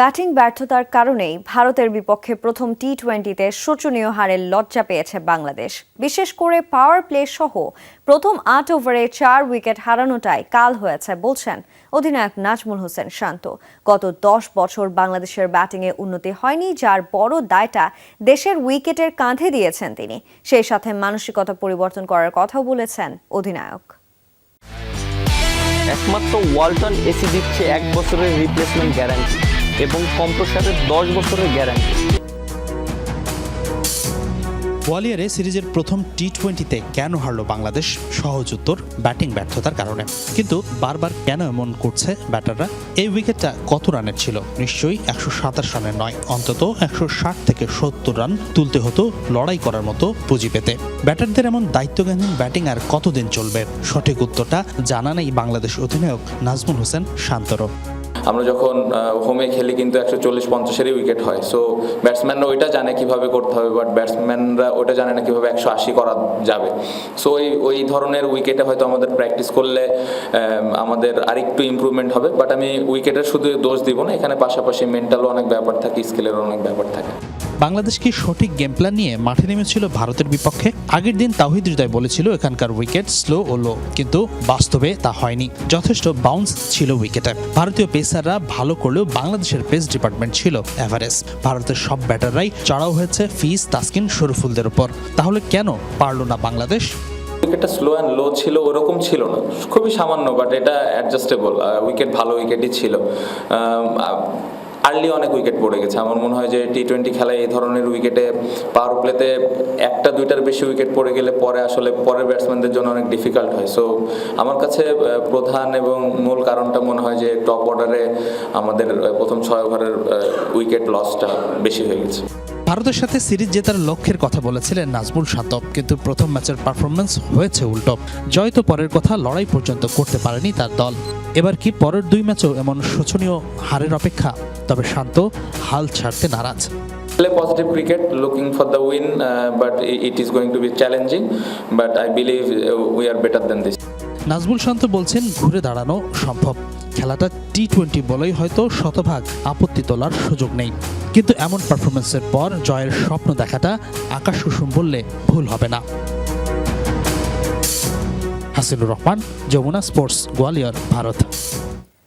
Batting ব্যর্থতার কারণেই ভারতের বিপক্ষে প্রথম টি টোয়েন্টিতে শোচনীয় হারের লজ্জা পেয়েছে বাংলাদেশ। বিশেষ করে পাওয়ার প্লে সহ প্রথম আট ওভারে চার উইকেট হারানোটাই কাল হয়েছে, বলছেন অধিনায়ক নাজমুল হোসেন শান্ত। গত দশ বছর বাংলাদেশের ব্যাটিংয়ে উন্নতি হয়নি, যার বড় দায়টা দেশের উইকেটের কাঁধে দিয়েছেন তিনি। সেই সাথে মানসিকতা পরিবর্তন করার কথাও বলেছেন অধিনায়ক। একমাত্র ওয়ালটন এসি দিচ্ছে এক বছরের রিপ্লেসমেন্ট গ্যারান্টি এবং কম্প্রসারের দশ বছরের গ্যারান্টি গোয়ালিয়রে সিরিজের প্রথম টি টোয়েন্টিতে কেন হারল বাংলাদেশ? সহজ উত্তর, ব্যাটিং ব্যর্থতার কারণে। কিন্তু বারবার কেন এমন করছে ব্যাটাররা? এই উইকেটটা কত রানের ছিল? নিশ্চয়ই একশো সাতাশ রানের নয়। অন্তত একশো ষাট থেকে সত্তর রান তুলতে হতো লড়াই করার মতো পুঁজি পেতে। ব্যাটারদের এমন দায়িত্বজ্ঞানহীন ব্যাটিং আর কতদিন চলবে? সঠিক উত্তরটা জানা নেই বাংলাদেশ অধিনায়ক নাজমুল হোসেন শান্তরও আমরা যখন হোমে খেলি কিন্তু একশো চল্লিশ পঞ্চাশেরই উইকেট হয়। সো ব্যাটসম্যানরা ওইটা জানে কীভাবে করতে হবে বাট ব্যাটসম্যানরা ওইটা জানে না কীভাবে একশো আশি করা যাবে। সো ওই ওই ধরনের উইকেটে হয়তো আমাদের প্র্যাকটিস করলে আমাদের আরেকটু ইমপ্রুভমেন্ট হবে। বাট আমি উইকেটের শুধু দোষ দিব না, এখানে পাশাপাশি মেন্টালও অনেক ব্যাপার থাকে স্কিলেরও অনেক ব্যাপার থাকে। বাংলাদেশ কি সঠিক গেম প্ল্যান নিয়ে মাঠে নেমেছিল ভারতের বিপক্ষে? আগের দিন তাহিদ হৃদয় বলেছিল, এখানকার উইকেট স্লো ও লো কিন্তু বাস্তবে তা হয়নি। যথেষ্ট বাউন্স ছিল উইকেটে ভারতীয় পেসাররা ভালো করলেও বাংলাদেশের পেস ডিপার্টমেন্ট ছিল এভারেস্ট। ভারতের সব ব্যাটাররাই চড়াও হয়েছে ফিস তাসকিন, শরীফুলদের উপর। তাহলে কেন পারল না বাংলাদেশ? উইকেটটা স্লো অ্যান্ড লো ছিল, ওরকম ছিল না। খুবই সামান্য বাট এটা অ্যাডজাস্টেবল উইকেট ভালো উইকেটই ছিল। আর্লি অনেক উইকেট পড়ে গেছে। আমার মনে হয় যে টি টোয়েন্টি খেলায় এই ধরনের উইকেটে পাওয়ার প্লেতে একটা, দুইটার বেশি উইকেট পড়ে গেলে পরে আসলে পরের ব্যাটসম্যানদের জন্য অনেক ডিফিকাল্ট হয়। সো আমার কাছে প্রধান এবং মূল কারণটা মনে হয় যে টপ অর্ডারে আমাদের প্রথম ছয় ওভারের উইকেট লসটা বেশি হয়ে গেছে। ভারতের সাথে সিরিজ জেতার লক্ষ্যের কথা বলেছিলেন নাজমুল শান্ত কিন্তু প্রথম ম্যাচের পারফরমেন্স হয়েছে উল্টো। জয় তো পরের কথা, লড়াই পর্যন্ত করতে পারেনি তার দল। এবার কি পরের দুই ম্যাচও এমন শোচনীয় হারের অপেক্ষা? তবে শান্ত হাল ছাড়তে নারাজ। Play positive cricket looking for the win uh, but it is going to be challenging but i believe uh, we are better than this. Nazmul শান্ত বলছেন ঘুরে দাঁড়ানো সম্ভব। খেলাটা টি টোয়েন্টি বলেই হয়তো শতভাগ আপত্তি তোলার সুযোগ নেই। কিন্তু এমন পারফরমেন্সের পর জয়ের স্বপ্ন দেখাটা আকাশ কুসুম বললে ভুল হবে না। হাসিনুর রহমান যমুনা স্পোর্টস গোয়ালিয়র ভারত।